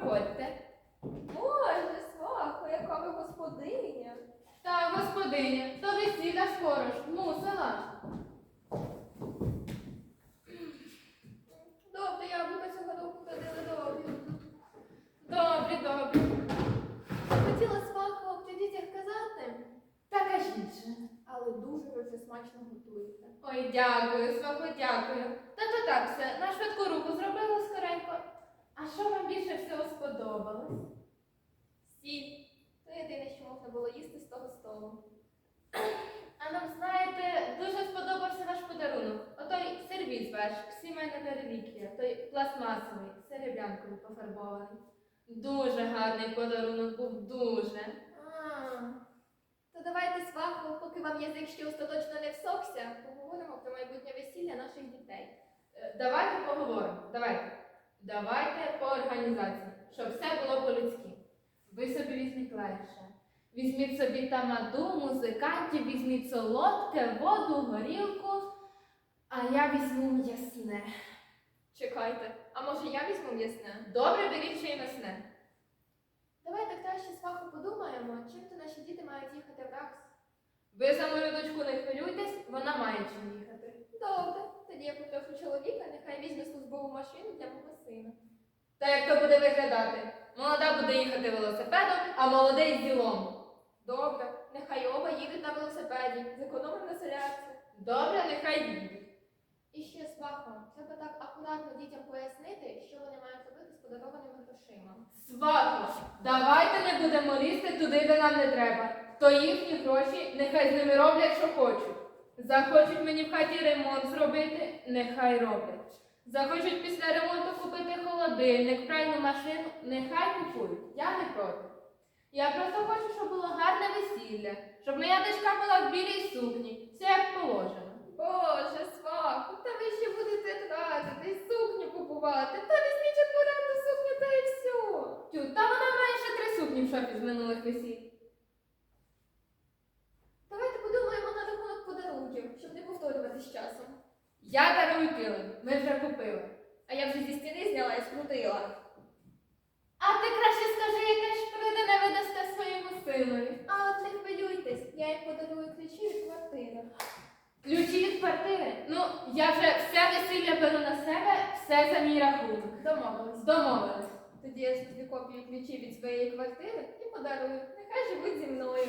проходьте. Боже, свахо, яка ви господиня. Та, господиня, то весілля скоро ж, мусила. Добре, яблука цього року ходили добрі. Добре, добре. Хотіла свахо при дітях казати, Та кажіть же. але дуже ви вже смачно готуєте. Ой, дякую, свахо, дякую. Та то так все, на швидку руку зробила скоренько. А що вам більше всього сподобалось? Сіль. То єдине, що можна було їсти з того столу. А нам, знаєте, дуже сподобався ваш подарунок. Отой сервіз ваш, сімейна реліквія, той пластмасовий, серебрянкою пофарбований. Дуже гарний подарунок був, дуже. А, то давайте свахо, поки вам язик ще остаточно не всохся, поговоримо про майбутнє весілля наших дітей. Е, Давайте поговоримо. Давайте. Давайте по організації, щоб все було по-людськи. Ви собі візьміть легше. Візьміть собі тамаду, музикантів, візьміть солодке, воду, горілку, а я візьму м'ясне. Чекайте, а може я візьму м'ясне? Добре, беріть ще й м'ясне. Давайте краще свахо подумаємо, чим то наші діти мають їхати в РАКС. Ви за мою дочку не хвилюйтесь, вона має чим їхати. Добре, тоді я попрошу чоловіка, нехай візьме машину для мого сина. Та як то буде виглядати? Молода буде їхати велосипедом, а молодий ділом. Добре, нехай оба їдуть на велосипеді, зекономимо на солярці. Добре, нехай їдуть. І ще свахо, треба так акуратно дітям пояснити, що вони мають робити з подарованими грошима. Свахо, давайте не будемо лізти туди, де нам не треба. То їхні гроші, нехай з ними роблять, що хочуть. Захочуть мені в хаті ремонт зробити, нехай роблять. Захочуть після ремонту купити холодильник, пральну машину, нехай купують. Я не проти. Я просто хочу, щоб було гарне весілля, щоб моя дочка була в білій сукні, все як положено. Боже, свахо, та ви ще будете тратити, сукню купувати, та візьміть акуратну сукню та і все. Тю, та вона має ще три сукні в шафі з минулих весіль. Давайте подумаємо на рахунок подарунків, щоб не повторюватись часом. Я дарую килим, ми вже купили. А я вже зі стіни зняла і скрутила. А ти краще скажи, яке ж прийде не видасте своєму синові. А от не хвилюйтесь, я їм подарую ключі від квартири. Ключі від квартири. Ну, я вже все весілля беру на себе, все за мій рахунок. Домовились. Домовились. Тоді я зроблю копію ключів від своєї квартири і подарую. Нехай живуть зі мною.